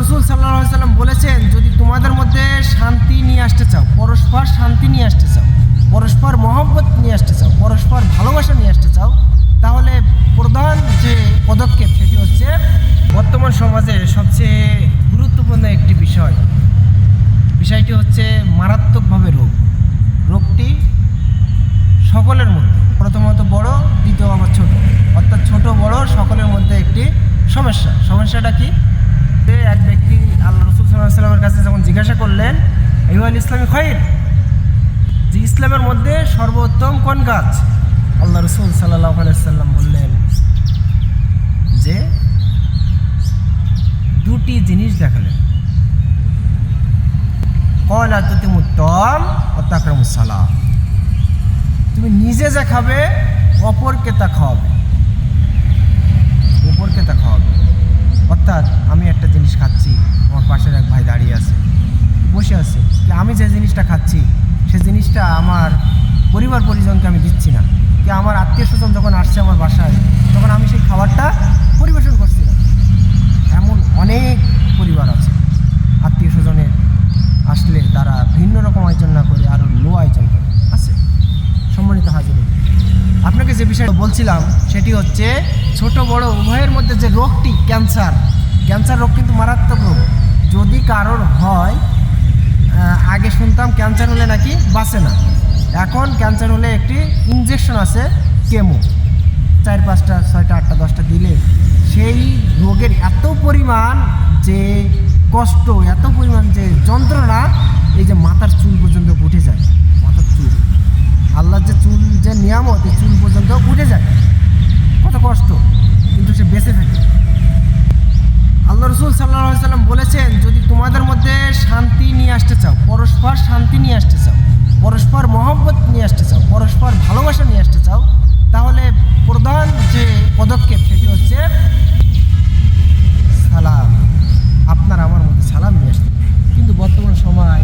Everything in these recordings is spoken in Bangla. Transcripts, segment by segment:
রসুল সাল্লাহ সাল্লাম বলেছেন, যদি তোমাদের মধ্যে শান্তি নিয়ে আসতে চাও, পরস্পর শান্তি নিয়ে আসতে চাও, পরস্পর মহব্বত নিয়ে আসতে চাও, পরস্পর ভালোবাসা নিয়ে আসতে চাও, তাহলে প্রধান যে পদক্ষেপ সেটি হচ্ছে বর্তমান সমাজে সবচেয়ে গুরুত্বপূর্ণ একটি বিষয়। বিষয়টি হচ্ছে মারাত্মকভাবে রোগ। রোগটি সকলের মধ্যে, প্রথমত বড়, দ্বিতীয় আবার ছোট। অর্থাৎ ছোট বড় সকলের মধ্যে একটি সমস্যা। সমস্যাটা কি? যে এক ব্যক্তি আল্লাহ রসুল সাল্লামের কাছে যখন জিজ্ঞাসা করলেন ইহুয়াল ইসলামী খৈর? যে ইসলামের মধ্যে সর্বোত্তম কোন গাছ? আল্লাহ রসুল সাল্লাহ সাল্লাম বললেন, যে দুটি জিনিস দেখালেন। কয়লা তুতিমুত্তম ও তাকরামুসালাম তুমি নিজে যা খাবে, অপরকে তা খাওয়াবে। অপরকে তা খাওয়াবে অর্থাৎ আমি একটা জিনিস খাচ্ছি, আমার পাশের এক ভাই দাঁড়িয়ে আছে, বসে আছে। যে আমি যে জিনিসটা খাচ্ছি, সে জিনিসটা আমার পরিবার পরিজনকে আমি দিচ্ছি না। কি আমার আত্মীয় স্বজন যখন আসছে আমার বাসায়, তখন আমি সেই খাবারটা পরিবেশন করছি না। এমন অনেক পরিবার আছে। আত্মীয় স্বজনের আসলে তারা ভিন্ন রকম আয়োজন না করে আরও লো আয়োজন করে। আছে। সম্মানিত হাজির আপনাকে যে বিষয়টা বলছিলাম, সেটি হচ্ছে ছোট বড় উভয়ের মধ্যে যে রোগটি, ক্যান্সার ক্যান্সার রোগ কিন্তু মারাত্মক রোগ। যদি কারোর হয় আগে শুনতাম ক্যান্সার হলে নাকি বাঁচে না। এখন ক্যান্সার হলে একটি ইনজেকশন আছে কেমো চার পাঁচটা, ছয়টা, আটটা, দশটা দিলে সেই রোগের এত পরিমাণ যে কষ্ট, এত পরিমাণ যে যন্ত্রণা, এই যে মাথার চুল পর্যন্ত উঠে যায়। মাথার চুল। সাল্লাম বলেছেন, যদি তোমাদের মধ্যে শান্তি নিয়ে আসতে চাও, পরস্পর শান্তি নিয়ে আসতে চাও, পরস্পর মহব্বত নিয়ে আসতে চাও, পরস্পর ভালোবাসা নিয়ে আসতে চাও, তাহলে প্রধান যে পদক্ষেপ সেটি হচ্ছে সালাম আপনার আমার মধ্যে সালাম নিয়ে আসতে। কিন্তু বর্তমান সময়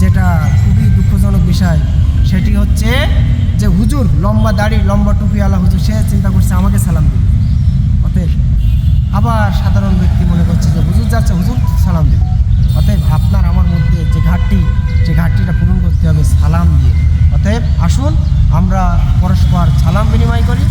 যেটা খুবই দুঃখজনক বিষয়, সেটি হচ্ছে যে হুজুর লম্বা দাড়ি, লম্বা টুপিওয়ালা হুজুর, সে চিন্তা করছে আমাকে সালাম দিবে অতএব আবার সাধারণ ব্যক্তি হবে সালাম দিয়ে। অতএব আসুন আমরা পরস্পর সালাম বিনিময় করি।